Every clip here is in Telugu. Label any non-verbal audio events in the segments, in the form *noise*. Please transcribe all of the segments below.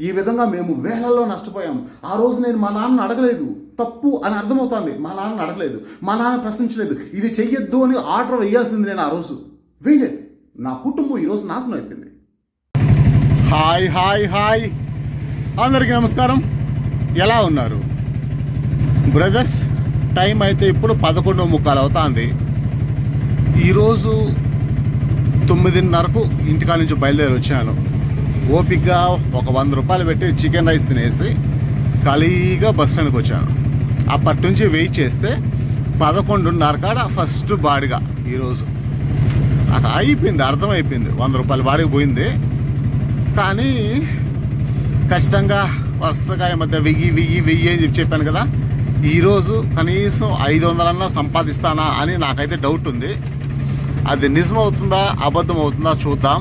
ఈ విధంగా మేము వేలల్లో నష్టపోయాం ఆ రోజు నేను మా నాన్న అడగలేదు. తప్పు అని అర్థమవుతోంది. మా నాన్న అడగలేదు. మా నాన్న ప్రశ్నించలేదు. ఇది చెయ్యొద్దు అని ఆర్డర్ వేయాల్సింది నేను ఆ రోజు. వేయలేదు. నా కుటుంబం ఈరోజు నాశనం అయిపోయింది. Hi hi hi. అందరికీ నమస్కారం. ఎలా ఉన్నారు? బ్రదర్స్ టైం అయితే ఇప్పుడు పదకొండు ముక్కాలు అవుతుంది. ఈరోజు తొమ్మిదిన్నరకు ఇంటికాడ నుంచి బయలుదేరి వచ్చాను. ఓపిక్గా ఒక వంద రూపాయలు పెట్టి చికెన్ రైస్ తినేసి ఖాళీగా బస్ స్టాండ్కి వచ్చాను. అప్పటి నుంచి వెయిట్ చేస్తే పదకొండున్నర కాడ ఫస్ట్ బాడిగా ఈరోజు. నాకు అయిపోయింది అర్థమైపోయింది. వంద రూపాయల బాడికి పోయింది. కానీ ఖచ్చితంగా వరుసగా ఈ మధ్య వెయ్యి వెయ్యి వెయ్యి అని చెప్పి చెప్పాను కదా ఈరోజు కనీసం ఐదు వందలన్నా సంపాదిస్తానా అని నాకైతే డౌట్ ఉంది. అది నిజం అవుతుందా అబద్ధం అవుతుందా చూద్దాం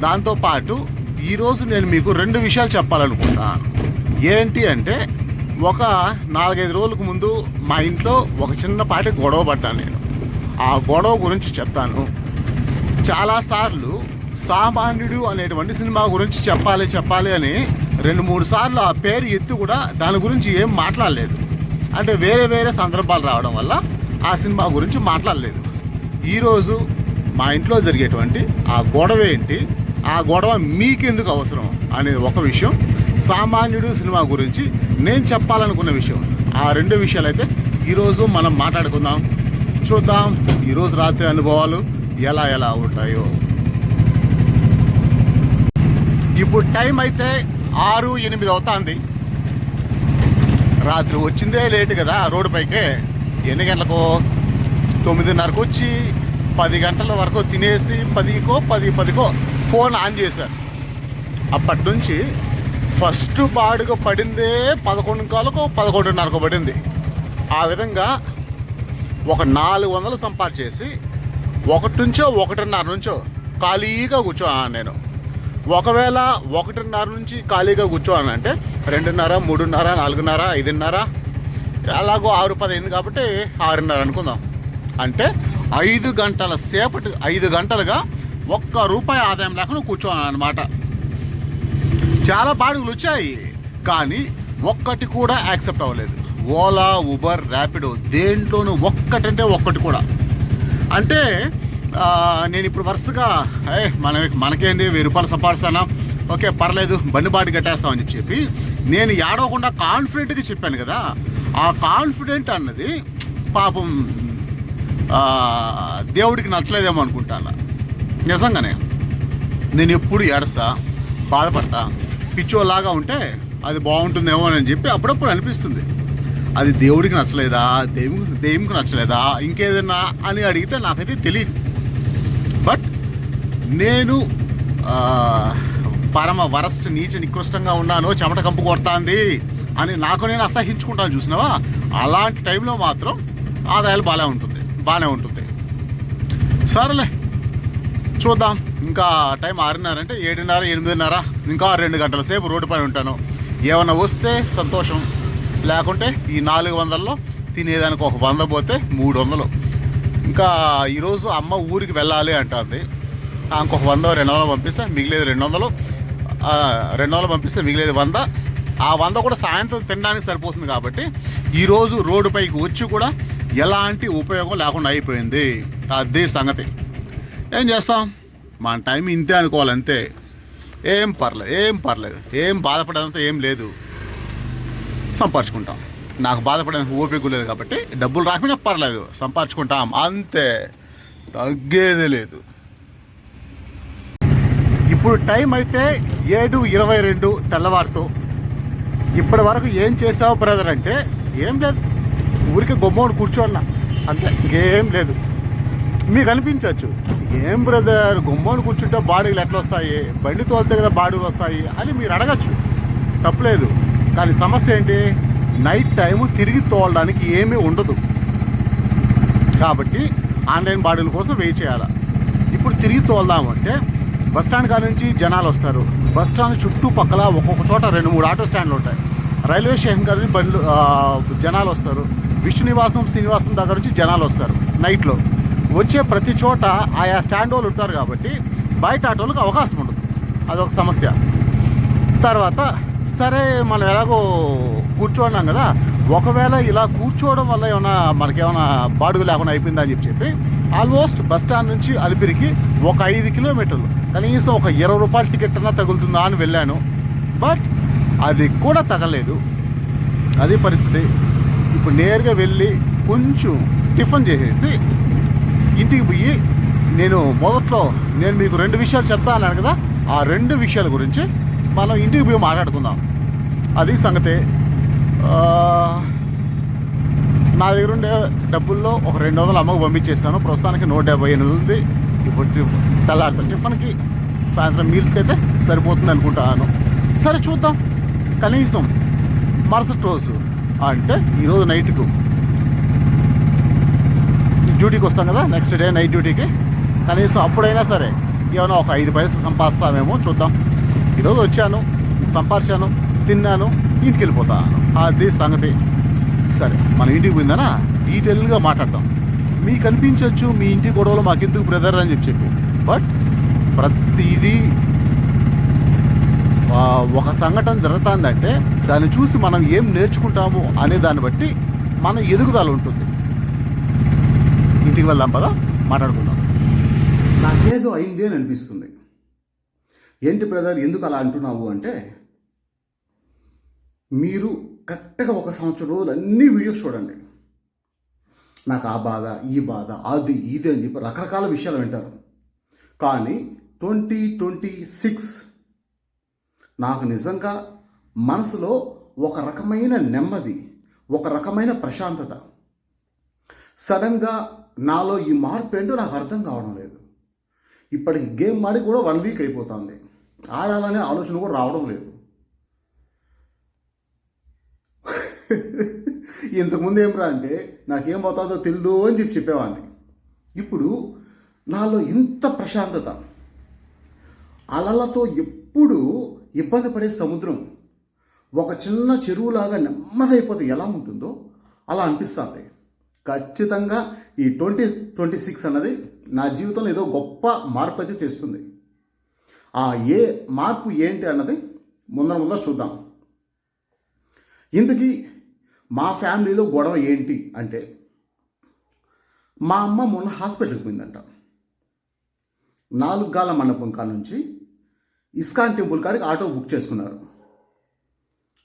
దాంతోపాటు ఈరోజు నేను మీకు రెండు విషయాలు చెప్పాలనుకుంటున్నాను ఏంటి అంటే ఒక నాలుగైదు రోజులకు ముందు మా ఇంట్లో ఒక చిన్నపాటి గొడవ పడ్డాను నేను. ఆ గొడవ గురించి చెప్తాను. చాలాసార్లు సామాన్యుడు అనేటువంటి సినిమా గురించి చెప్పాలి చెప్పాలి అని రెండు మూడు సార్లు ఆ పేరు ఎత్తి కూడా దాని గురించి ఏం మాట్లాడలేదు. అంటే వేరే వేరే సందర్భాలు రావడం వల్ల ఆ సినిమా గురించి మాట్లాడలేదు. ఈరోజు మా ఇంట్లో జరిగేటువంటి ఆ గొడవ ఏంటి? ఆ గొడవ మీకెందుకు అవసరం అనేది ఒక విషయం. సామాన్యుడు సినిమా గురించి నేను చెప్పాలనుకున్న విషయం. ఆ రెండు విషయాలు అయితే ఈరోజు మనం మాట్లాడుకుందాం. చూద్దాం ఈరోజు రాత్రి అనుభవాలు ఎలా ఎలా ఉంటాయో. ఇప్పుడు టైం అయితే ఆరు ఎనిమిది అవుతుంది. రాత్రి వచ్చిందే లేటు కదా రోడ్డు పైకే. ఎన్ని గంటలకు? తొమ్మిదిన్నరకు వచ్చి పది గంటల వరకు తినేసి పదికో పది పదికో ఫోన్ ఆన్ చేశారు అప్పటి నుంచి ఫస్ట్ బాడుగ పడిందే పదకొండు కాలకు పదకొండున్నరకు పడింది. ఆ విధంగా ఒక నాలుగు వందలు సంపాదించేసి ఒకటి నుంచో ఒకటిన్నర నుంచో ఖాళీగా కూర్చోను నేను. ఒకవేళ ఒకటిన్నర నుంచి ఖాళీగా కూర్చోను అంటే రెండున్నర మూడున్నర నాలుగున్నర ఐదున్నర అలాగో ఆరు పది అయింది కాబట్టి ఆరున్నర అనుకుందాం. అంటే ఐదు గంటల సేపటి ఐదు గంటలుగా ఒక్క రూపాయి ఆదాయం లేకుండా కూర్చోను అనమాట చాలా బాడుగులు వచ్చాయి కానీ ఒక్కటి కూడా యాక్సెప్ట్ అవ్వలేదు. ఓలా ఉబర్ ర్యాపిడో దేంట్లోనూ ఒక్కటంటే ఒక్కటి కూడా. అంటే నేను ఇప్పుడు వరుసగా ఏ మన మనకేంటి వెయ్యి రూపాయలు సంపాదిస్తానా? ఓకే పర్లేదు బండి బాడి కట్టేస్తామని చెప్పి నేను ఏడవకుండా కాన్ఫిడెంట్గా చెప్పాను కదా ఆ కాన్ఫిడెంట్ అన్నది పాపం దేవుడికి నచ్చలేదేమో అనుకుంటాను. నిజంగానే. నేను ఎప్పుడు ఏడుస్తా బాధపడతా పిచ్చోలాగా ఉంటే అది బాగుంటుందేమో అని చెప్పి అప్పుడప్పుడు అనిపిస్తుంది. అది దేవుడికి నచ్చలేదా దేవుడికి దేవునికి నచ్చలేదా ఇంకేదన్నా అని అడిగితే నాకైతే తెలియదు బట్ నేను పరమ వరస్ట్ నీచ నికృష్టంగా ఉన్నాను చెమట కంపు కొడతాంది అని నాకు నేను అసహించుకుంటాను చూసినావా? అలాంటి టైంలో మాత్రం ఆదాయాలు బాగానే ఉంటుంది బాగానే ఉంటుంది. సరేలే. చూద్దాం. ఇంకా టైం ఆరున్నర అంటే ఏడున్నర ఎనిమిదిన్నర ఇంకా రెండు గంటల సేపు రోడ్డు పైన ఉంటాను. ఏమన్నా వస్తే సంతోషం. లేకుంటే ఈ నాలుగు వందల్లో తినేదానికి ఒక వంద పోతే మూడు వందలు. ఇంకా ఈరోజు అమ్మ ఊరికి వెళ్ళాలి అంటుంది. ఇంకొక వంద రెండు వందలు పంపిస్తే మిగిలేదు రెండు వందలు. రెండు వందలు పంపిస్తే మిగిలేదు వంద. ఆ వంద కూడా సాయంత్రం తినడానికి సరిపోతుంది కాబట్టి ఈరోజు రోడ్డుపైకి వచ్చి కూడా ఎలాంటి ఉపయోగం లేకుండా అయిపోయింది. అదే సంగతి. ఏం చేస్తాం? మన టైం ఇంతే అనుకోవాలి అంతే. ఏం పర్లేదు ఏం పర్లేదు. ఏం బాధపడేదంతా ఏం లేదు. సంపాదించుకుంటాం. నాకు బాధపడేందుకు ఓపిక లేదు కాబట్టి డబ్బులు రాకపోయినా పర్లేదు సంపాదించుకుంటాం. అంతే. తగ్గేదే లేదు. ఇప్పుడు టైం అయితే ఏడు ఇరవై రెండు తెల్లవారుతో. ఇప్పటి వరకు ఏం చేసావు బ్రదర్ అంటే ఏం లేదు. ఊరికి బొమ్మను కూర్చోన్నా. అంతే. ఇంకేం లేదు. మీకు అనిపించవచ్చు. ఏం బ్రదర్ గుమ్మను కూర్చుంటే బాడీలు ఎట్లా వస్తాయి? బండి తోలితే కదా బాడీలు వస్తాయి అని మీరు అడగచ్చు. తప్పలేదు. కానీ సమస్య ఏంటి? నైట్ టైము తిరిగి తోలడానికి ఏమీ ఉండదు. కాబట్టి ఆన్లైన్ బాడీల కోసం వెయిట్ చేయాలి? ఇప్పుడు తిరిగి తోలుదామంటే బస్ స్టాండ్ కాడ నుంచి జనాలు వస్తారు. బస్ స్టాండ్ చుట్టుపక్కల ఒక్కొక్క చోట రెండు మూడు ఆటో స్టాండ్లు ఉంటాయి. రైల్వే స్టేషన్ కాడ నుంచి బండ్లు జనాలు వస్తారు. విష్ణు నివాసం శ్రీనివాసం దగ్గర నుంచి జనాలు వస్తారు నైట్లో. వచ్చే ప్రతి చోట ఆయా స్టాండ్ వాళ్ళు ఉంటారు కాబట్టి బయట ఆటోలకు అవకాశం ఉండదు అదొక సమస్య. తర్వాత సరే మనం ఎలాగో కూర్చోన్నాం కదా ఒకవేళ ఇలా కూర్చోవడం వల్ల ఏమైనా మనకేమైనా బాడుగు లేకుండా అయిపోయిందా అని చెప్పి చెప్పి ఆల్మోస్ట్ బస్ స్టాండ్ నుంచి అలిపిరికి ఒక ఐదు కిలోమీటర్లు కనీసం ఒక ఇరవై రూపాయల టికెట్ అన్నా తగులుతుందా అని వెళ్ళాను. బట్ అది కూడా తగలేదు. అది పరిస్థితి. ఇప్పుడు నేరుగా వెళ్ళి కొంచెం టిఫిన్ చేసేసి ఇంటికి పోయి నేను మొదట్లో నేను మీకు రెండు విషయాలు చెప్తా అన్నాను కదా ఆ రెండు విషయాల గురించి మనం ఇంటికి పోయి మాట్లాడుకుందాం. అది సంగతి. నా దగ్గర ఉండే డబ్బుల్లో ఒక రెండు వందలు అమ్మకు పంపించేస్తాను ప్రస్తుతానికి నూట డెబ్బై ఎనిమిది ఉంది. ఇప్పుడు టిఫ్ తెల్లారితే టిఫిన్కి సాయంత్రం మీల్స్కి అయితే సరిపోతుంది అనుకుంటాను. సరే చూద్దాం. కనీసం మరుసటి రోజు అంటే ఈరోజు నైట్కు డ్యూటీకి వస్తాం కదా నెక్స్ట్ డే నైట్ డ్యూటీకి. కనీసం అప్పుడైనా సరే ఏమైనా ఒక ఐదు పైసలు సంపాదిస్తామేమో చూద్దాం. ఈరోజు వచ్చాను సంపాదించాను తిన్నాను ఇంటికి వెళ్ళిపోతాను. అది సంగతి. సరే మన ఇంటికి పోయిందనా? డీటెయిల్గా మాట్లాడతాం మీకు అనిపించవచ్చు మీ ఇంటి గొడవలు మాకెందుకు బ్రదర్ అని చెప్పి చెప్పు. బట్ ప్రతిదీ ఒక సంఘటన జరుగుతుందంటే దాన్ని చూసి మనం ఏం నేర్చుకుంటాము అనే దాన్ని బట్టి మన ఎదుగుదల ఉంటుంది. ఇంటికి వెళ్దాం పదా? మాట్లాడుకుందాం. నాకేదో అయింది అని అనిపిస్తుంది. ఏంటి బ్రదర్ ఎందుకు అలా అంటున్నావు అంటే మీరు కరెక్ట్గా ఒక సంవత్సరం రోజులు అన్ని వీడియోస్ చూడండి. నాకు ఆ బాధ ఈ బాధ అది ఇది అని చెప్పి రకరకాల విషయాలు వింటారు. కానీ ట్వంటీ ట్వంటీ సిక్స్ నాకు నిజంగా మనసులో ఒక రకమైన నెమ్మది ఒక రకమైన ప్రశాంతత. సడన్గా నాలో ఈ మార్పు ఏంటో నాకు అర్థం కావడం లేదు. ఇప్పటికి గేమ్ ఆడి కూడా వన్ వీక్ అయిపోతుంది. ఆడాలనే ఆలోచన కూడా రావడం లేదు. *laughs* ఇంతకుముందు ఏమిరా అంటే నాకేం పోతుందో తెలియదు అని చెప్పి చెప్పేవాడిని. ఇప్పుడు నాలో ఇంత ప్రశాంతత. అలలతో ఎప్పుడు ఇబ్బంది పడే సముద్రం. ఒక చిన్న చెరువులాగా నెమ్మదైపోతే ఎలా ఉంటుందో అలా అనిపిస్తుంది. ఖచ్చితంగా ఈ ట్వంటీ ట్వంటీ సిక్స్ అన్నది నా జీవితంలో ఏదో గొప్ప మార్పు అయితే తెస్తుంది. ఆ ఏ మార్పు ఏంటి అన్నది ముందర ముందర చూద్దాం. ఇంతకీ మా ఫ్యామిలీలో గొడవ ఏంటి అంటే మా అమ్మ మొన్న హాస్పిటల్కి పోయిందంట. నాలుగు గాల మండపం కాడ నుంచి ఇస్కాన్ టెంపుల్ కాడికి ఆటో బుక్ చేసుకున్నారు.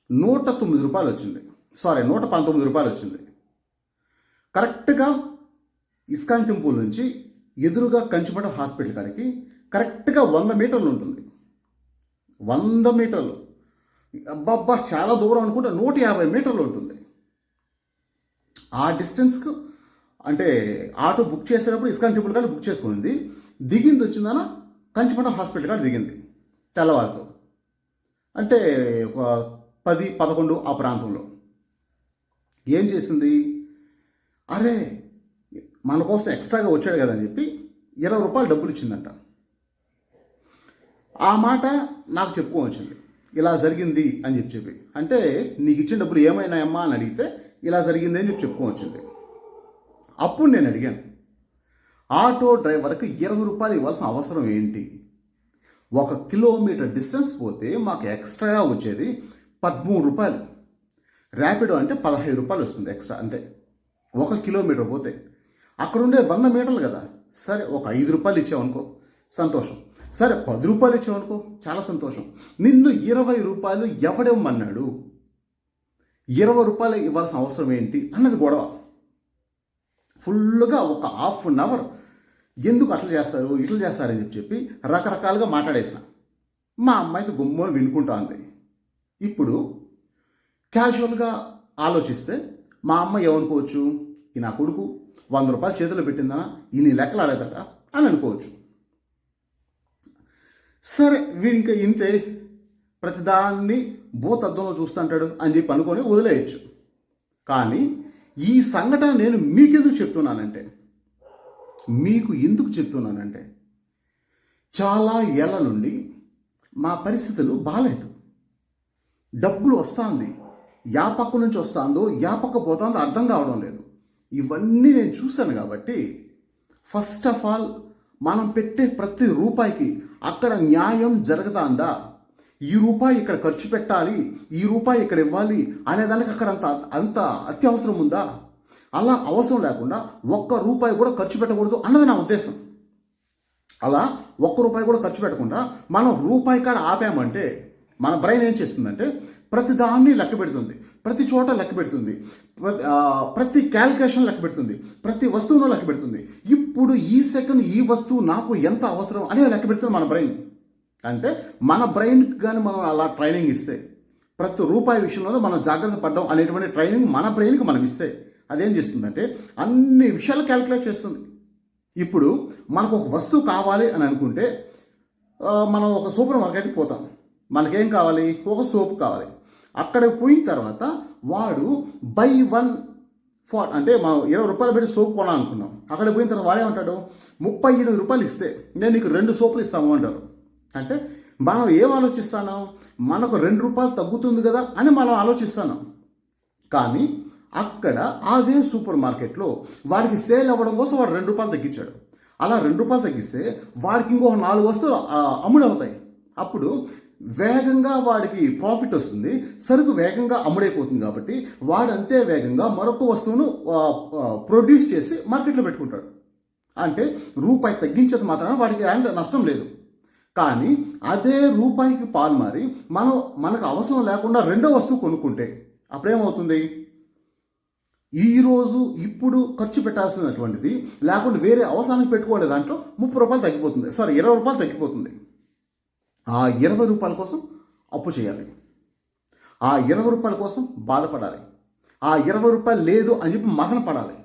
నూట తొమ్మిది రూపాయలు వచ్చింది సారీ నూట పంతొమ్మిది రూపాయలు వచ్చింది కరెక్ట్గా ఇస్కాన్ టెంపుల్ నుంచి ఎదురుగా కంచిమఠం హాస్పిటల్ కాడికి కరెక్ట్గా వంద మీటర్లు ఉంటుంది. వంద మీటర్లు. అబ్బబ్బా చాలా దూరం అనుకుంటే నూట యాభై మీటర్లు ఉంటుంది. ఆ డిస్టెన్స్కు అంటే ఆటో బుక్ చేసేటప్పుడు ఇస్కాన్ టెంపుల్ కాడ బుక్ చేసుకుంది దిగింది వచ్చిందన? కంచిమఠం హాస్పిటల్ కాడ దిగింది. తెల్లవారితో. అంటే ఒక పది పదకొండు ఆ ప్రాంతంలో. ఏం చేసింది? అరే మన కోసం ఎక్స్ట్రాగా వచ్చాడు కదా అని చెప్పి ఇరవై రూపాయలు డబ్బులు ఇచ్చిందంట. ఆ మాట నాకు చెప్పుకోవచ్చింది ఇలా జరిగింది అని చెప్పి చెప్పి. అంటే నీకు ఇచ్చిన డబ్బులు ఏమైనాయమ్మా అని అడిగితే ఇలా జరిగింది అని చెప్పి చెప్పుకోవచ్చింది అప్పుడు నేను అడిగాను ఆటో డ్రైవర్కి ఇరవై రూపాయలు ఇవ్వాల్సిన అవసరం ఏంటి? ఒక కిలోమీటర్ డిస్టెన్స్ పోతే మాకు ఎక్స్ట్రాగా వచ్చేది పదమూడు రూపాయలు. ర్యాపిడో అంటే పదహైదు రూపాయలు వస్తుంది ఎక్స్ట్రా అంతే. ఒక కిలోమీటర్ పోతే. అక్కడ ఉండే వంద మీటర్లు కదా. సరే ఒక ఐదు రూపాయలు ఇచ్చావనుకో సంతోషం. సరే పది రూపాయలు ఇచ్చావనుకో చాలా సంతోషం. నిన్ను ఇరవై రూపాయలు ఎవడేమన్నాడు? ఇరవై రూపాయలు ఇవ్వాల్సిన అవసరం ఏంటి? అన్నది గొడవ. ఫుల్గా ఒక హాఫ్ అన్ అవర్ ఎందుకు అట్లా చేస్తారు ఇట్లా చేస్తారని చెప్పి చెప్పి రకరకాలుగా మాట్లాడేసా. మా అమ్మాయితో గుమ్మని వినుకుంటా ఉంది. ఇప్పుడు క్యాజువల్గా ఆలోచిస్తే మా అమ్మ ఏమనుకోవచ్చు? ఈ నా కొడుకు వంద రూపాయలు చేతిలో పెట్టిందా ఇన్ని లెక్కలు ఆడేదట అని అనుకోవచ్చు. సరే వీడు ఇంకా ఇంతే. ప్రతిదాన్ని భూతత్వంలో చూస్తుంటాడు అని చెప్పి అనుకొని వదిలేయచ్చు. కానీ ఈ సంఘటన నేను మీకెందుకు చెప్తున్నానంటే మీకు ఎందుకు చెప్తున్నానంటే చాలా ఏళ్ళ నుండి మా పరిస్థితులు బాగాలేదు డబ్బులు వస్తుంది. యా పక్క నుంచి వస్తుందో యా పక్క పోతుందో అర్థం కావడం లేదు. ఇవన్నీ నేను చూశాను కాబట్టి ఫస్ట్ ఆఫ్ ఆల్ మనం పెట్టే ప్రతి రూపాయికి అక్కడ న్యాయం జరుగుతుందా? ఈ రూపాయి ఇక్కడ ఖర్చు పెట్టాలి ఈ రూపాయి ఇక్కడ ఇవ్వాలి అనేదానికి అక్కడ అంత అంత అత్యవసరం ఉందా? అలా అవసరం లేకుండా ఒక్క రూపాయి కూడా ఖర్చు పెట్టకూడదు అన్నది నా ఉద్దేశం. అలా ఒక్క రూపాయి కూడా ఖర్చు పెట్టకుండా మనం రూపాయి కాడ ఆపామంటే మన బ్రెయిన్ ఏం చేస్తుందంటే ప్రతి దాన్ని లెక్క పెడుతుంది. ప్రతి చోట లెక్క పెడుతుంది. ప్రతి క్యాలిక్యులేషన్ లెక్క పెడుతుంది. ప్రతి వస్తువును లెక్క పెడుతుంది. ఇప్పుడు ఈ సెకండ్ ఈ వస్తువు నాకు ఎంత అవసరం అనేది లెక్క పెడుతుంది మన బ్రెయిన్ అంటే మన బ్రెయిన్కి కానీ మనం అలా ట్రైనింగ్ ఇస్తే ప్రతి రూపాయి విషయంలో మనం జాగ్రత్త పడడం అనేటువంటి ట్రైనింగ్ మన బ్రెయిన్కి మనం ఇస్తే అదేం చేస్తుందంటే అన్ని విషయాలు క్యాలిక్యులేట్ చేస్తుంది. ఇప్పుడు మనకు ఒక వస్తువు కావాలి అని అనుకుంటే మనం ఒక సూపర్ మార్కెట్కి పోతాం. మనకేం కావాలి? ఒక సోప్ కావాలి. అక్కడ పోయిన తర్వాత వాడు బై వన్ ఫార్ అంటే మనం ఇరవై రూపాయలు పెట్టి సోప్ కొనాలనుకున్నాం. అక్కడ పోయిన తర్వాత వాడే ఉంటాడు ముప్పై ఎనిమిది రూపాయలు ఇస్తే నేను నీకు రెండు సోపులు ఇస్తాము అంటారు అంటే మనం ఏం ఆలోచిస్తాను మనకు రెండు రూపాయలు తగ్గుతుంది కదా అని మనం ఆలోచిస్తాను కానీ అక్కడ అదే సూపర్ మార్కెట్లో వాడికి సేల్ అవ్వడం కోసం వాడు రెండు రూపాయలు తగ్గించాడు. అలా రెండు రూపాయలు తగ్గిస్తే వాడికి ఇంకొక నాలుగు వస్తువులు అమ్ముడవుతాయి అప్పుడు వేగంగా వాడికి ప్రాఫిట్ వస్తుంది సరుకు వేగంగా అమ్ముడైపోతుంది కాబట్టి వాడు అంతే వేగంగా మరొక వస్తువును ప్రొడ్యూస్ చేసి మార్కెట్లో పెట్టుకుంటాడు. అంటే రూపాయి తగ్గించేది మాత్రమే వాడికి అండ్ నష్టం లేదు. కానీ అదే రూపాయికి పాలు మారి మనం మనకు అవసరం లేకుండా రెండో వస్తువు కొనుక్కుంటే అప్పుడేమవుతుంది? ఈరోజు ఇప్పుడు ఖర్చు పెట్టాల్సినటువంటిది లేకుండా వేరే అవసరానికి పెట్టుకోలే దాంట్లో ముప్పై రూపాయలు తగ్గిపోతుంది. సారీ ఇరవై రూపాయలు తగ్గిపోతుంది. ఆ ఇరవై రూపాయల కోసం అప్పు చేయాలి. ఆ ఇరవై రూపాయల కోసం బాధపడాలి. ఆ ఇరవై రూపాయలు లేదు అని చెప్పి మదన పడాలి.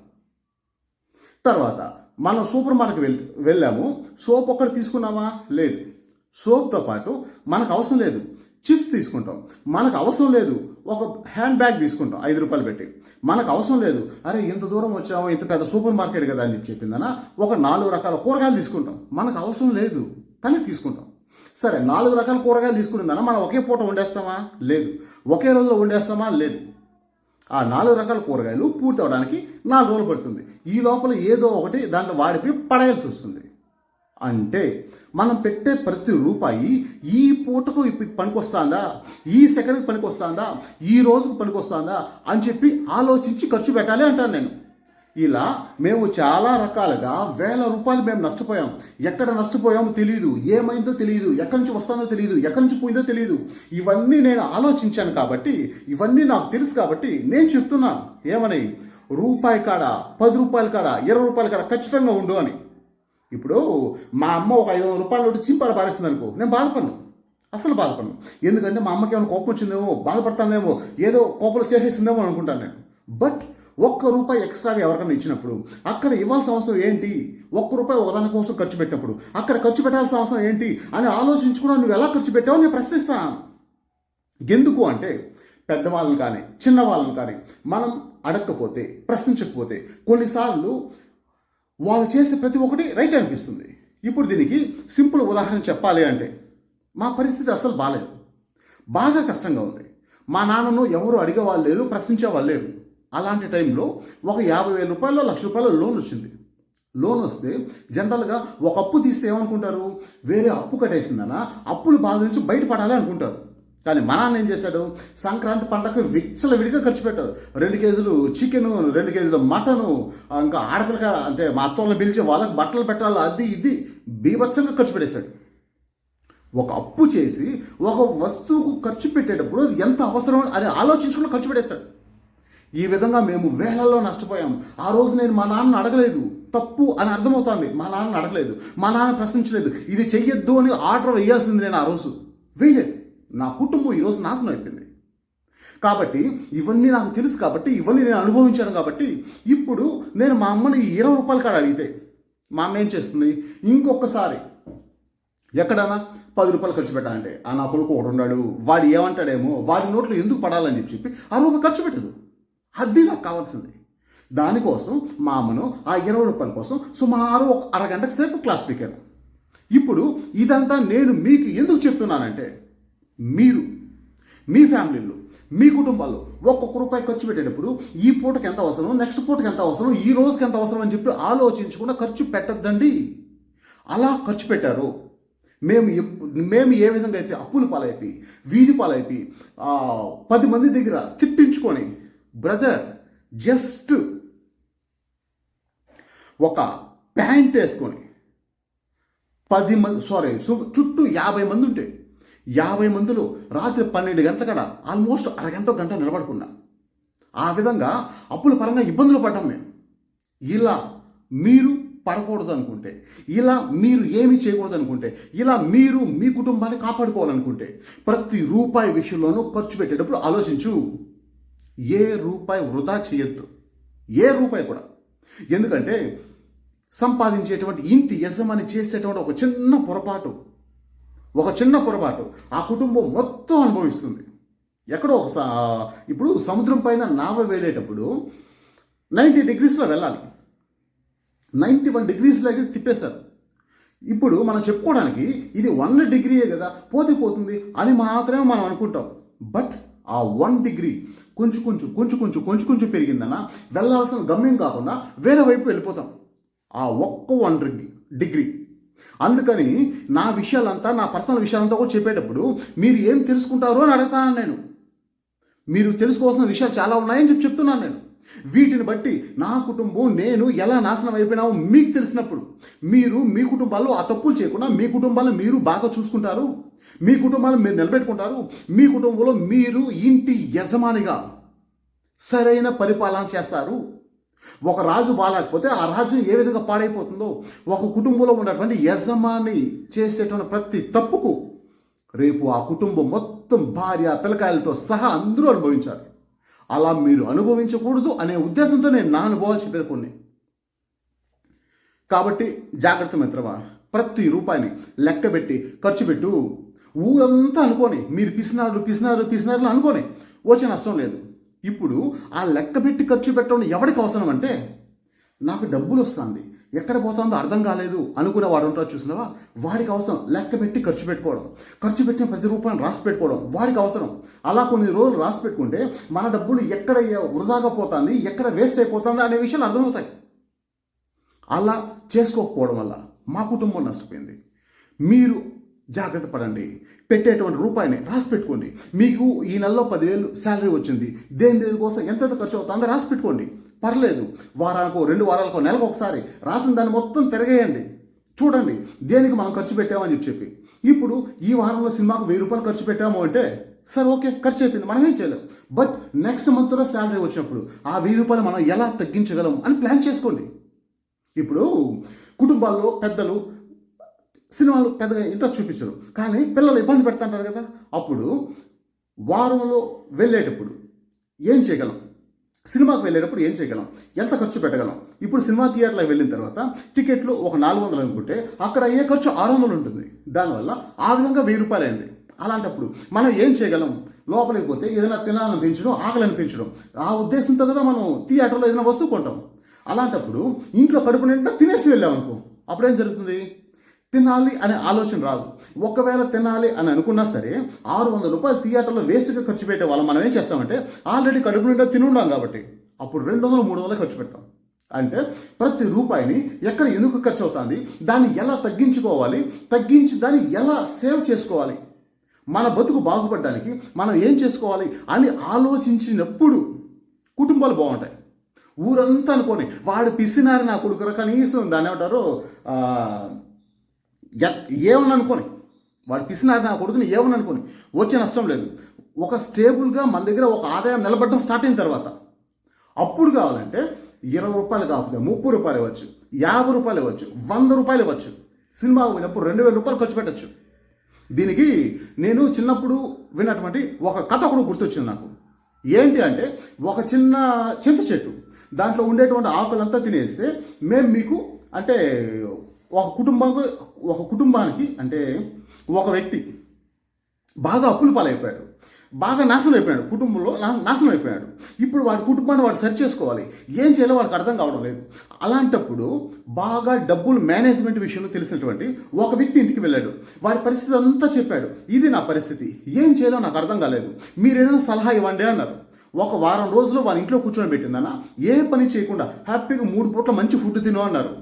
తర్వాత మనం సూపర్ మార్కెట్ వెళ్ వెళ్ళాము. సోప్ ఒక్కటి తీసుకున్నామా? లేదు. సోప్తో పాటు మనకు అవసరం లేదు. చిప్స్ తీసుకుంటాం. మనకు అవసరం లేదు. ఒక హ్యాండ్ బ్యాగ్ తీసుకుంటాం. ఐదు రూపాయలు పెట్టి. మనకు అవసరం లేదు. అరే ఇంత దూరం వచ్చాము ఇంత పెద్ద సూపర్ మార్కెట్ కదా అని చెప్పి చెప్పిందనా ఒక నాలుగు రకాల కూరగాయలు తీసుకుంటాం. మనకు అవసరం లేదు. కానీ తీసుకుంటాం. సరే నాలుగు రకాల కూరగాయలు తీసుకునిందనా మనం ఒకే పూట వండేస్తామా? లేదు. ఒకే రోజులో వండేస్తామా? లేదు. ఆ నాలుగు రకాల కూరగాయలు పూర్తి అవడానికి నాలుగు రోజులు పడుతుంది. ఈ లోపల ఏదో ఒకటి దాంట్లో వాడిపి పడేయాల్సి వస్తుంది. అంటే మనం పెట్టే ప్రతి రూపాయి ఈ పూటకు పనికొస్తుందా? ఈ సెకండ్కి పనికొస్తుందా? ఈ రోజుకు పనికొస్తుందా? అని చెప్పి ఆలోచించి ఖర్చు పెట్టాలి అంటాను నేను. ఇలా మేము చాలా రకాలుగా వేల రూపాయలు మేము నష్టపోయాం. ఎక్కడ నష్టపోయామో తెలియదు ఏమైందో తెలియదు ఎక్కడి నుంచి వస్తుందో తెలియదు ఎక్కడి నుంచి పోయిందో తెలియదు ఇవన్నీ నేను ఆలోచించాను కాబట్టి ఇవన్నీ నాకు తెలుసు కాబట్టి నేను చెప్తున్నాను. ఏమని? రూపాయి కాడ పది రూపాయల కాడ ఇరవై రూపాయల కాడ ఖచ్చితంగా ఉండు అని. ఇప్పుడు మా అమ్మ ఒక ఐదు వందల రూపాయలు నోటి చింపాడు పారేస్తుంది అనుకో నేను బాధపడను. అసలు బాధపడను. ఎందుకంటే మా అమ్మకి ఏమైనా కోపం వచ్చిందేమో బాధపడతానేమో ఏదో కోపలు చేసేసిందేమో అనుకుంటాను నేను. బట్ ఒక్క రూపాయి ఎక్స్ట్రాగా ఎవరికైనా ఇచ్చినప్పుడు అక్కడ ఇవ్వాల్సిన అవసరం ఏంటి? ఒక్క రూపాయి ఒకదాని కోసం ఖర్చు పెట్టినప్పుడు అక్కడ ఖర్చు పెట్టాల్సిన అవసరం ఏంటి? అని ఆలోచించుకున్నా నువ్వు ఎలా ఖర్చు పెట్టావో నేను ప్రశ్నిస్తాను. ఎందుకు అంటే పెద్దవాళ్ళని కానీ చిన్నవాళ్ళని కానీ మనం అడగకపోతే ప్రశ్నించకపోతే కొన్నిసార్లు వాళ్ళు చేసే ప్రతి ఒక్కటి రైట్ అనిపిస్తుంది. ఇప్పుడు దీనికి సింపుల్ ఉదాహరణ చెప్పాలి అంటే మా పరిస్థితి అసలు బాగాలేదు బాగా కష్టంగా ఉంది. మా నాన్నను ఎవరు అడిగేవాళ్ళు లేరు ప్రశ్నించేవాళ్ళు లేరు. అలాంటి టైంలో ఒక యాభై వేల రూపాయలు లక్ష రూపాయల లోన్ వచ్చింది. లోన్ వస్తే జనరల్గా ఒక అప్పు తీస్తే ఏమనుకుంటారు? వేరే అప్పు కట్టేసిందనా? అప్పుల బాధ నుంచి బయటపడాలి అనుకుంటారు. కానీ మా నాన్న ఏం చేశాడు? సంక్రాంతి పండగకు విచ్చల విడిగా ఖర్చు పెట్టారు. రెండు కేజీలు చికెన్ రెండు కేజీలు మటను ఇంకా ఆడపిల్లక అంటే మా అత్తోళ్ళని పిలిచి వాళ్ళకి బట్టలు పెట్టాలి అది ఇది బీభత్సంగా ఖర్చు పెట్టేశాడు. ఒక అప్పు చేసి ఒక వస్తువుకు ఖర్చు పెట్టేటప్పుడు అది ఎంత అవసరం అని ఆలోచించుకుని ఖర్చు పెట్టేశాడు. ఈ విధంగా మేము వేలల్లో నష్టపోయాము. ఆ రోజు నేను మా నాన్నను అడగలేదు. తప్పు అని అర్థమవుతోంది. మా నాన్నను అడగలేదు. మా నాన్న ప్రశ్నించలేదు. ఇది చెయ్యొద్దు అని ఆర్డర్ వేయాల్సింది నేను ఆ రోజు. వేయలేదు. నా కుటుంబం ఈరోజు నాశనం అయిపోయింది. కాబట్టి ఇవన్నీ నాకు తెలుసు కాబట్టి ఇవన్నీ నేను అనుభవించాను కాబట్టి ఇప్పుడు నేను మా అమ్మని ఇరవై రూపాయల కాడ అడిగితే మా అమ్మ ఏం చేస్తుంది? ఇంకొకసారి ఎక్కడన్నా పది రూపాయలు ఖర్చు పెట్టాలంటే ఆ నా కొడుకు ఒకడు ఉన్నాడు వాడు ఏమంటాడేమో వాడి నోట్లో ఎందుకు పడాలని చెప్పి చెప్పి ఆ రూపాయి ఖర్చు పెట్టదు. అది నాకు కావాల్సింది. దానికోసం మా అమ్మను ఆ ఇరవై రూపాయల కోసం సుమారు ఒక అరగంట సేపు క్లాస్ పీకాను. ఇప్పుడు ఇదంతా నేను మీకు ఎందుకు చెప్తున్నానంటే మీరు మీ ఫ్యామిలీలో మీ కుటుంబాల్లో ఒక్కొక్క రూపాయి ఖర్చు పెట్టేటప్పుడు ఈ పూటకి ఎంత అవసరం నెక్స్ట్ పూటకి ఎంత అవసరం ఈ రోజుకి ఎంత అవసరం అని చెప్పి ఆలోచించకుండా ఖర్చు పెట్టద్దండి. అలా ఖర్చు పెట్టారు. మేము మేము ఏ విధంగా అయితే అప్పులు పాలైపోయి వీధి పాలైపోయి పది మంది దగ్గర తిట్టించుకొని బ్రదర్ జస్ట్ ఒక ప్యాంట్ వేసుకొని పది మంది సారీ సు- చుట్టూ యాభై మంది ఉంటే యాభై మందిలో రాత్రి పన్నెండు గంటల కాడ ఆల్మోస్ట్ అరగంట గంట నిలబడకుండా. ఆ విధంగా అప్పుల పరంగా ఇబ్బందులు పడ్డాం మేము. ఇలా మీరు పడకూడదు అనుకుంటే ఇలా మీరు ఏమి చేయకూడదు అనుకుంటే ఇలా మీరు మీ కుటుంబాన్ని కాపాడుకోవాలనుకుంటే ప్రతి రూపాయి విషయంలోనూ ఖర్చు పెట్టేటప్పుడు ఆలోచించు. ఏ రూపాయి వృధా చేయొద్దు. ఏ రూపాయి కూడా. ఎందుకంటే సంపాదించేటువంటి ఇంటి యజమాని చేసేటువంటి ఒక చిన్న పొరపాటు ఒక చిన్న పొరపాటు ఆ కుటుంబం మొత్తం అనుభవిస్తుంది. ఎక్కడో ఒక ఇప్పుడు సముద్రం పైన నావ వేలేటప్పుడు నైంటీ డిగ్రీస్లో వెళ్ళాలి. నైంటీ వన్ డిగ్రీస్లోకి తిప్పేశారు. ఇప్పుడు మనం చెప్పుకోవడానికి ఇది వన్ డిగ్రీయే కదా పోతే పోతుంది అని మాత్రమే మనం అనుకుంటాం. బట్ ఆ వన్ డిగ్రీ కొంచెం కొంచెం కొంచెం కొంచెం కొంచెం కొంచెం పెరిగిందన్న వెళ్ళాల్సిన గమ్యం కాకుండా వేరే వైపు వెళ్ళిపోతాం. ఆ ఒక్క వన్ డిగ్రీ డిగ్రీ. అందుకని నా విషయాలంతా నా పర్సనల్ విషయాలంతా కూడా చెప్పేటప్పుడు మీరు ఏం తెలుసుకుంటారో అని అడుగుతాను నేను. మీరు తెలుసుకోవాల్సిన విషయాలు చాలా ఉన్నాయని చెప్పి చెప్తున్నాను నేను. వీటిని బట్టి నా కుటుంబం నేను ఎలా నాశనం అయిపోయినామో మీకు తెలిసినప్పుడు మీరు మీ కుటుంబాల్లో ఆ తప్పులు చేయకుండా మీ కుటుంబాలను మీరు బాగా చూసుకుంటారు. మీ కుటుంబాన్ని మీరు నిలబెట్టుకుంటారు. మీ కుటుంబంలో మీరు ఇంటి యజమానిగా సరైన పరిపాలన చేస్తారు. ఒక రాజు బాగాలేకపోతే ఆ రాజ్యం ఏ విధంగా పాడైపోతుందో ఒక కుటుంబంలో ఉన్నటువంటి యజమాని చేసేటువంటి ప్రతి తప్పుకు రేపు ఆ కుటుంబం మొత్తం భార్య పిల్లకాయలతో సహా అందరూ అనుభవించారు అలా మీరు అనుభవించకూడదు అనే ఉద్దేశంతో నేను నా అనుభవాలు చెప్పేది కొన్ని. కాబట్టి జాగ్రత్త మిత్రమా ప్రతి రూపాయిని లెక్క పెట్టి ఖర్చు పెట్టు. ఊరంతా అనుకోని. మీరు పిసినారు పిసినారు పిసినారు అనుకోని. వచ్చే నష్టం లేదు. ఇప్పుడు ఆ లెక్క పెట్టి ఖర్చు పెట్టడం ఎవరికి అవసరం అంటే నాకు డబ్బులు వస్తుంది. ఎక్కడ పోతుందో అర్థం కాలేదు అనుకునే వాడు ఉంటారు చూసినావా? వాడికి అవసరం లెక్క పెట్టి ఖర్చు పెట్టుకోవడం. ఖర్చు పెట్టిన ప్రతి రూపాయలు రాసి పెట్టుకోవడం వాడికి అవసరం. అలా కొన్ని రోజులు రాసి పెట్టుకుంటే మన డబ్బులు ఎక్కడ వృధాగా పోతుంది ఎక్కడ వేస్ట్ అయిపోతుంది అనే విషయాలు అర్థమవుతాయి. అలా చేసుకోకపోవడం వల్ల మా కుటుంబం నష్టపోయింది. మీరు జాగ్రత్త పడండి. పెట్టేటువంటి రూపాయిని రాసి పెట్టుకోండి. మీకు ఈ నెలలో పదివేలు శాలరీ వచ్చింది. దేని దేనికోసం ఎంత ఖర్చు అవుతుందో రాసి పెట్టుకోండి. పర్లేదు. వారానికో రెండు వారాలకో నెలకు ఒకసారి రాసిన దాన్ని మొత్తం తిరగేయండి. చూడండి దేనికి మనం ఖర్చు పెట్టామని చెప్పి ఇప్పుడు ఈ వారంలో సినిమాకు వెయ్యి రూపాయలు ఖర్చు పెట్టాము అంటే సరే ఓకే ఖర్చు అయిపోయింది. మనం ఏం చేయలేం. బట్ నెక్స్ట్ మంత్లో శాలరీ వచ్చినప్పుడు ఆ వెయ్యి రూపాయలు మనం ఎలా తగ్గించగలం అని ప్లాన్ చేసుకోండి. ఇప్పుడు కుటుంబాల్లో పెద్దలు సినిమాలు పెద్దగా ఇంట్రెస్ట్ చూపించరు. కానీ పిల్లలు ఇబ్బంది పెడుతుంటారు కదా. అప్పుడు వారంలో వెళ్ళేటప్పుడు ఏం చేయగలం? సినిమాకి వెళ్ళేటప్పుడు ఏం చేయగలం? ఎంత ఖర్చు పెట్టగలం? ఇప్పుడు సినిమా థియేటర్లోకి వెళ్ళిన తర్వాత టికెట్లు ఒక నాలుగు వందలు అనుకుంటే అక్కడ అయ్యే ఖర్చు ఆరు వందలు ఉంటుంది. దానివల్ల ఆ విధంగా వెయ్యి రూపాయలు అయింది. అలాంటప్పుడు మనం ఏం చేయగలం? లోపలికి పోతే ఏదైనా తినాలని పెంచడం ఆకలిని పెంచడం ఆ ఉద్దేశంతో కదా మనం థియేటర్లో ఏదైనా వస్తువు కొంటాం. అలాంటప్పుడు ఇంట్లో కడుపు నిండా తినేసి వెళ్ళామనుకో అప్పుడేం జరుగుతుంది? తినాలి అనే ఆలోచన రాదు. ఒకవేళ తినాలి అని అనుకున్నా సరే ఆరు వందల రూపాయలు థియేటర్లో వేస్ట్గా ఖర్చు పెట్టే వాళ్ళం మనం ఏం చేస్తామంటే ఆల్రెడీ కడుపు నిండా తినుండాం కాబట్టి అప్పుడు రెండు వందలు మూడు వందలు ఖర్చు పెడతాం. అంటే ప్రతి రూపాయిని ఎక్కడ ఎందుకు ఖర్చు అవుతుంది దాన్ని ఎలా తగ్గించుకోవాలి తగ్గించి దాన్ని ఎలా సేవ్ చేసుకోవాలి మన బతుకు బాగుపడడానికి మనం ఏం చేసుకోవాలి అని ఆలోచించినప్పుడు కుటుంబాలు బాగుంటాయి. ఊరంతా అనుకోని వాడు పిసినారు నా కొడుకురా కనీసం దాన్ని ఏమంటారు ఏమని అనుకోని వాడు పిసినారు నా కొడుకుని ఏమని అనుకోని వచ్చే నష్టం లేదు. ఒక స్టేబుల్గా మన దగ్గర ఒక ఆదాయం నిలబడడం స్టార్ట్ అయిన తర్వాత అప్పుడు కావాలంటే ఇరవై రూపాయలు కాకపోతే ముప్పై రూపాయలు ఇవ్వచ్చు యాభై రూపాయలు ఇవ్వచ్చు వంద రూపాయలు ఇవ్వచ్చు. సినిమా పోయినప్పుడు రెండు వేల రూపాయలు ఖర్చు పెట్టచ్చు. దీనికి నేను చిన్నప్పుడు విన్నటువంటి ఒక కథ కూడా గుర్తొచ్చింది నాకు. ఏంటి అంటే ఒక చిన్న చింత చెట్టు దాంట్లో ఉండేటువంటి ఆకులంతా తినేస్తే మేము మీకు అంటే ఒక కుటుంబం ఒక కుటుంబానికి అంటే ఒక వ్యక్తి బాగా అప్పులు పాలైపోయాడు బాగా నాశనం అయిపోయాడు కుటుంబంలో నా- నాశనం అయిపోయాడు ఇప్పుడు వాడి కుటుంబాన్ని వాడు సెర్చ్ చేసుకోవాలి. ఏం చేయాలో వాడికి అర్థం కావడం లేదు. అలాంటప్పుడు బాగా డబ్బులు మేనేజ్మెంట్ విషయంలో తెలిసినటువంటి ఒక వ్యక్తి ఇంటికి వెళ్ళాడు. వాడి పరిస్థితి అంతా చెప్పాడు. ఇది నా పరిస్థితి. ఏం చేయాలో నాకు అర్థం కాలేదు. మీరు ఏదైనా సలహా ఇవ్వండి అన్నారు. ఒక వారం రోజులు వాళ్ళ ఇంట్లో కూర్చొని పెట్టిందన్న ఏ పని చేయకుండా హ్యాపీగా మూడు పూట్ల మంచి ఫుడ్ తిను అన్నారు.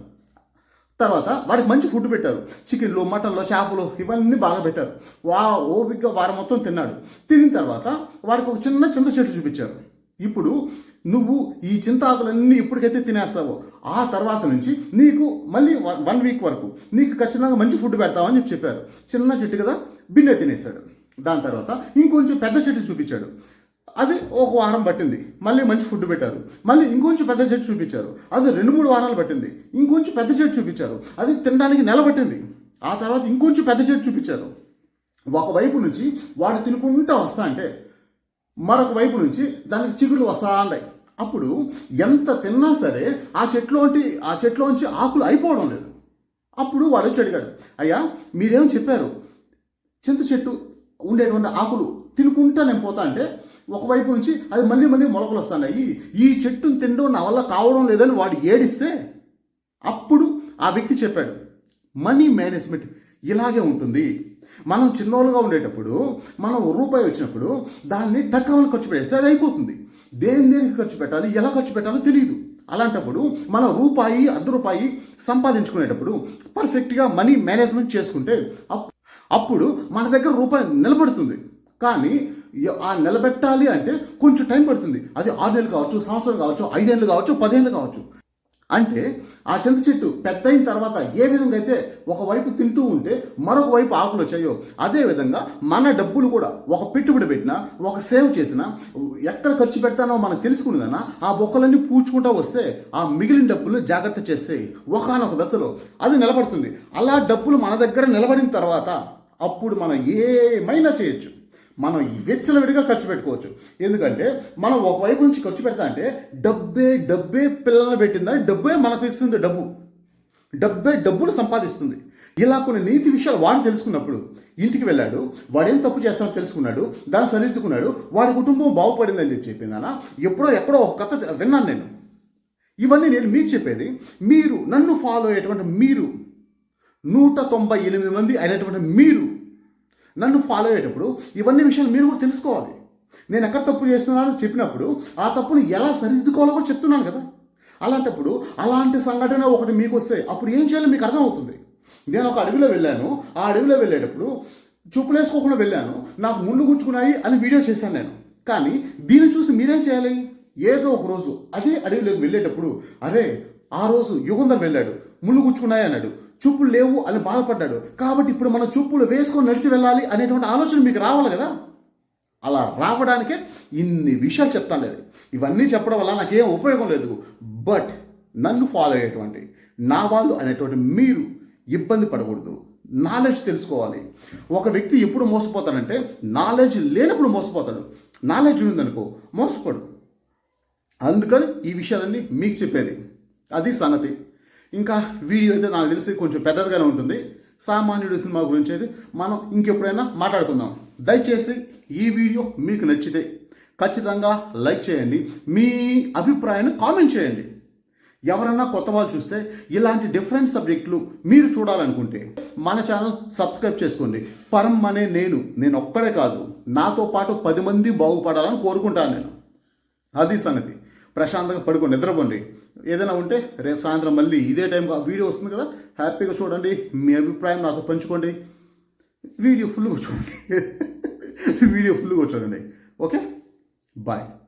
తర్వాత వాడికి మంచి ఫుడ్ పెట్టారు. చికెన్లు మటన్లు చేపలు ఇవన్నీ బాగా పెట్టారు. వా ఓపికగా వారం మొత్తం తిన్నాడు. తినిన తర్వాత వాడికి ఒక చిన్న చింత చెట్టు చూపించారు. ఇప్పుడు నువ్వు ఈ చింతాకులన్నీ ఇప్పటికైతే తినేస్తావో. ఆ తర్వాత నుంచి నీకు మళ్ళీ వన్- వన్ వీక్ వరకు నీకు ఖచ్చితంగా మంచి ఫుడ్ పెడతామని చెప్పి చెప్పారు. చిన్న చెట్టు కదా బిన్నే తినేశాడు. దాని తర్వాత ఇంకొంచెం పెద్ద చెట్టు చూపించాడు. అది ఒక వారం పట్టింది. మళ్ళీ మంచి ఫుడ్ పెట్టారు. మళ్ళీ ఇంకొంచెం పెద్ద చెట్టు చూపించారు. అది రెండు మూడు వారాలు పట్టింది. ఇంకొంచెం పెద్ద చెట్టు చూపించారు. అది తినడానికి నెల పట్టింది. ఆ తర్వాత ఇంకొంచెం పెద్ద చెట్టు చూపించారు. ఒకవైపు నుంచి వాడు తినుకుంటూ వస్తా అంటే మరొక వైపు నుంచి దానికి చిగుళ్ళు వస్తా ఉన్నాయి అప్పుడు ఎంత తిన్నా సరే ఆ చెట్లోంటి ఆ చెట్లోంచి ఆకులు అయిపోవడం లేదు. అప్పుడు వాడు వచ్చి అడిగాడు అయ్యా మీరేం చెప్పారు? చింత చెట్టు ఉండేటువంటి ఆకులు తినుకుంటా నేను పోతా అంటే ఒకవైపు నుంచి అది మళ్ళీ మళ్ళీ మొలకలు వస్తున్నాయి ఈ చెట్టును తినడం నా వల్ల కావడం లేదని వాడు ఏడిస్తే అప్పుడు ఆ వ్యక్తి చెప్పాడు మనీ మేనేజ్మెంట్ ఇలాగే ఉంటుంది. మనం చిన్నోళ్ళుగా ఉండేటప్పుడు మనం రూపాయి వచ్చినప్పుడు దాన్ని టక్కవని ఖర్చు పెట్టేస్తే అది అయిపోతుంది. దేని దేనికి ఖర్చు పెట్టాలి ఎలా ఖర్చు పెట్టాలో తెలియదు అలాంటప్పుడు మన రూపాయి అర్ధ రూపాయి సంపాదించుకునేటప్పుడు పర్ఫెక్ట్గా మనీ మేనేజ్మెంట్ చేసుకుంటే అప్- అప్పుడు మన దగ్గర రూపాయి నిలబడుతుంది. కానీ ఆ నిలబెట్టాలి అంటే కొంచెం టైం పడుతుంది. అది ఆరు నెలలు కావచ్చు సంవత్సరం కావచ్చు ఐదేళ్ళు కావచ్చు పదేళ్ళు కావచ్చు. అంటే ఆ చింత చెట్టు పెద్ద అయిన తర్వాత ఏ విధంగా అయితే ఒకవైపు తింటూ ఉంటే మరొక వైపు ఆకులు వచ్చాయో అదే విధంగా మన డబ్బులు కూడా ఒక పెట్టుబడి పెట్టినా ఒక సేవ్ చేసినా ఎక్కడ ఖర్చు పెడతానో మనం తెలుసుకునేదన్నా ఆ బొక్కలన్నీ పూడ్చుకుంటూ వస్తే ఆ మిగిలిన డబ్బులు జాగ్రత్త చేస్తాయి ఒకనొక దశలో అది నిలబడుతుంది. అలా డబ్బులు మన దగ్గర నిలబడిన తర్వాత అప్పుడు మనం ఏమైనా చేయొచ్చు. మనం విచ్చలవిడిగా ఖర్చు పెట్టుకోవచ్చు. ఎందుకంటే మనం ఒకవైపు నుంచి ఖర్చు పెడతా అంటే డబ్బే డబ్బే పిల్లల్ని పెట్టిందా? డబ్బే మనకు ఇస్తుంది డబ్బు. డబ్బే డబ్బులు సంపాదిస్తుంది. ఇలా కొన్ని నీతి విషయాలు వాడు తెలుసుకున్నప్పుడు ఇంటికి వెళ్ళాడు వాడేం తప్పు చేస్తానో తెలుసుకున్నాడు దాన్ని సరిదిద్దుకున్నాడు వాడి కుటుంబం బాగుపడిందని చెప్పి చెప్పిందనా ఎప్పుడో ఎక్కడో ఒక కథ విన్నాను నేను. ఇవన్నీ నేను మీకు చెప్పేది మీరు నన్ను ఫాలో అయ్యేటువంటి మీరు నూట తొంభై ఎనిమిది మంది అయినటువంటి మీరు నన్ను ఫాలో అయ్యేటప్పుడు ఇవన్నీ విషయాలు మీరు కూడా తెలుసుకోవాలి. నేను ఎక్కడ తప్పు చేస్తున్నానో చెప్పినప్పుడు ఆ తప్పును ఎలా సరిదిద్దుకోవాలో కూడా చెప్తున్నాను కదా. అలాంటప్పుడు అలాంటి సంఘటన ఒకటి మీకు వస్తే అప్పుడు ఏం చేయాలో మీకు అర్థమవుతుంది. నేను ఒక అడవిలో వెళ్ళాను. ఆ అడవిలో వెళ్ళేటప్పుడు చూపులేసుకోకుండా వెళ్ళాను. నాకు ముళ్ళు గుచ్చుకున్నాయి అని వీడియో చేశాను నేను. కానీ దీన్ని చూసి మీరేం చేయాలి? ఏదో ఒక రోజు అదే అడవిలోకి వెళ్ళేటప్పుడు అరే ఆ రోజు యుగంధర్ వెళ్ళాడు. ముళ్ళు గుచ్చుకున్నాయి అన్నాడు. చూపులు లేవు అని బాధపడ్డాడు. కాబట్టి ఇప్పుడు మనం చూపులు వేసుకొని నడిచి వెళ్ళాలి అనేటువంటి ఆలోచన మీకు రావాలి కదా? అలా రావడానికే ఇన్ని విషయాలు చెప్తాను లేదు. ఇవన్నీ చెప్పడం వల్ల నాకేం ఉపయోగం లేదు. బట్ నన్ను ఫాలో అయ్యేటువంటి నా వాళ్ళు అనేటువంటి మీరు ఇబ్బంది పడకూడదు. నాలెడ్జ్ తెలుసుకోవాలి. ఒక వ్యక్తి ఎప్పుడు మోసపోతాడంటే నాలెడ్జ్ లేనప్పుడు మోసపోతాడు. నాలెడ్జ్ ఉందనుకో మోసపోడు. అందుకని ఈ విషయాలన్నీ మీకు చెప్పేది. అది సంగతి. ఇంకా వీడియో అయితే నాకు తెలిసి కొంచెం పెద్దదిగానే ఉంటుంది. సామాన్యుడు సినిమా గురించి అయితే మనం ఇంకెప్పుడైనా మాట్లాడుకుందాం. దయచేసి ఈ వీడియో మీకు నచ్చితే ఖచ్చితంగా లైక్ చేయండి. మీ అభిప్రాయాన్ని కామెంట్ చేయండి. ఎవరన్నా కొత్త వాళ్ళు చూస్తే ఇలాంటి డిఫరెంట్ సబ్జెక్టులు మీరు చూడాలనుకుంటే మన ఛానల్ సబ్స్క్రైబ్ చేసుకోండి. పరం అనే నేను నేను ఒక్కడే కాదు. నాతో పాటు పది మంది బాగుపడాలని కోరుకుంటాను నేను. అది సంగతి. ప్రశాంతంగా పడుకొని నిద్రపోండి. ఏదైనా ఉంటే రేపు సాయంత్రం మళ్ళీ ఇదే టైం వీడియో వస్తుంది కదా హ్యాపీగా చూడండి మీ అభిప్రాయం నాతో పంచుకోండి. వీడియో ఫుల్గా చూడండి. *laughs* వీడియో ఫుల్గా చూడండి. ఓకే? బాయ్